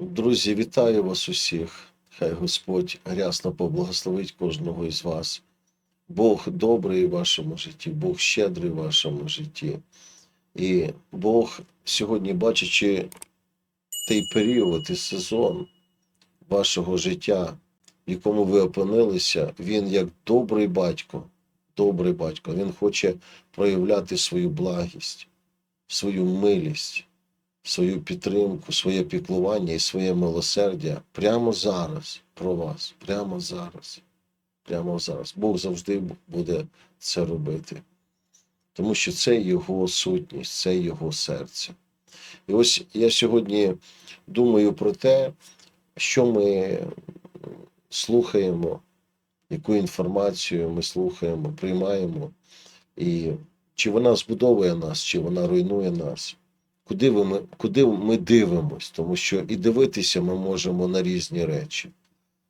Друзі, вітаю вас усіх. Хай Господь рясно поблагословить кожного із вас. Бог добрий в вашому житті, Бог щедрий в вашому житті. І Бог сьогодні, бачачи той період і сезон вашого життя, в якому ви опинилися, Він як добрий батько, добрий батько, Він хоче проявляти свою благість, свою милість свою підтримку, своє піклування і своє милосердя прямо зараз про вас, прямо зараз, прямо зараз. Бог завжди буде це робити, тому що це Його сутність, це Його серце. І ось я сьогодні думаю про те, що ми слухаємо, яку інформацію ми слухаємо, приймаємо, і чи вона збудовує нас, чи вона руйнує нас куди ми, куди ми дивимось, тому що і дивитися ми можемо на різні речі.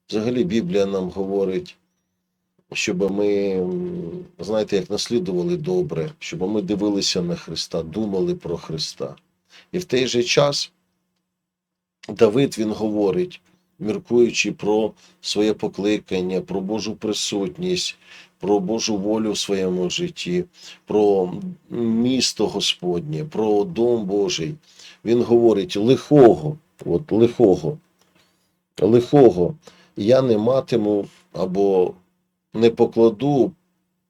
Взагалі, Біблія нам говорить, щоб ми, знаєте, як наслідували добре, щоб ми дивилися на Христа, думали про Христа. І в той же час Давид він говорить, міркуючи про своє покликання, про Божу присутність, про Божу волю в своєму житті, про місто Господнє, про дом Божий. Він говорить лихого, от лихого, лихого я не матиму або не покладу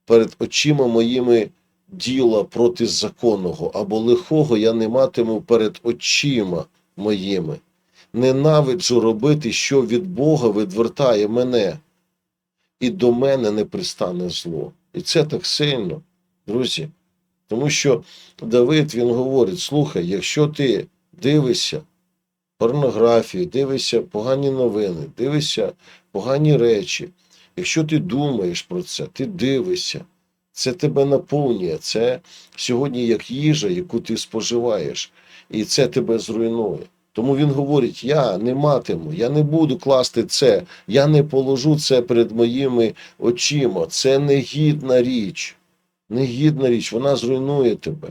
перед очима моїми діла протизаконного, або лихого я не матиму перед очима моїми. Ненавиджу робити, що від Бога відвертає мене і до мене не пристане зло. І це так сильно, друзі. Тому що Давид він говорить: слухай, якщо ти дивишся порнографію, дивишся погані новини, дивишся погані речі, якщо ти думаєш про це, ти дивишся, це тебе наповнює, це сьогодні як їжа, яку ти споживаєш, і це тебе зруйнує. Тому він говорить: я не матиму, я не буду класти це, я не положу це перед моїми очима. Це негідна річ. Негідна річ, вона зруйнує тебе.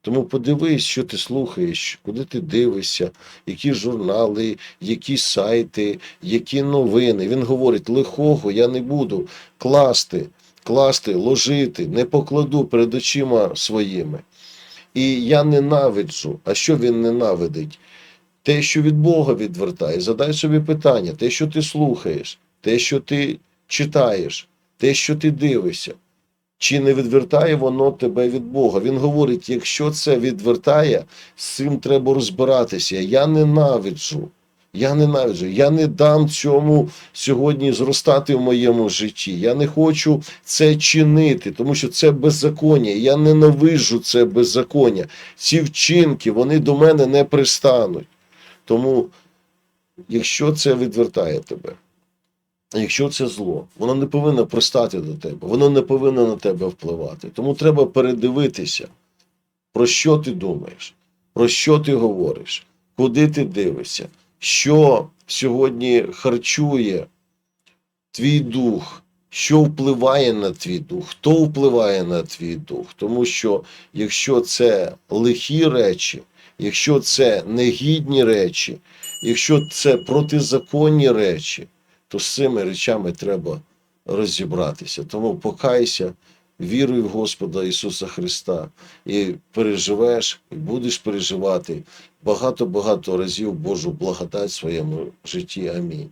Тому подивись, що ти слухаєш, куди ти дивишся, які журнали, які сайти, які новини. Він говорить: лихого я не буду класти, класти, ложити, не покладу перед очима своїми. І я ненавиджу. А що він ненавидить? Те, що від Бога відвертає, задай собі питання, те, що ти слухаєш, те, що ти читаєш, те, що ти дивишся, чи не відвертає воно тебе від Бога? Він говорить: якщо це відвертає, з цим треба розбиратися. Я ненавиджу. Я ненавиджу, я не дам цьому сьогодні зростати в моєму житті. Я не хочу це чинити, тому що це беззаконня. Я ненавиджу це беззаконня. Ці вчинки вони до мене не пристануть. Тому, якщо це відвертає тебе, якщо це зло, воно не повинно пристати до тебе, воно не повинно на тебе впливати. Тому треба передивитися, про що ти думаєш, про що ти говориш, куди ти дивишся, що сьогодні харчує твій дух. Що впливає на твій дух, хто впливає на твій дух? Тому що якщо це лихі речі, якщо це негідні речі, якщо це протизаконні речі, то з цими речами треба розібратися. Тому покайся, віруй в Господа Ісуса Христа і переживеш, і будеш переживати багато-багато разів Божу благодать в своєму житті. Амінь.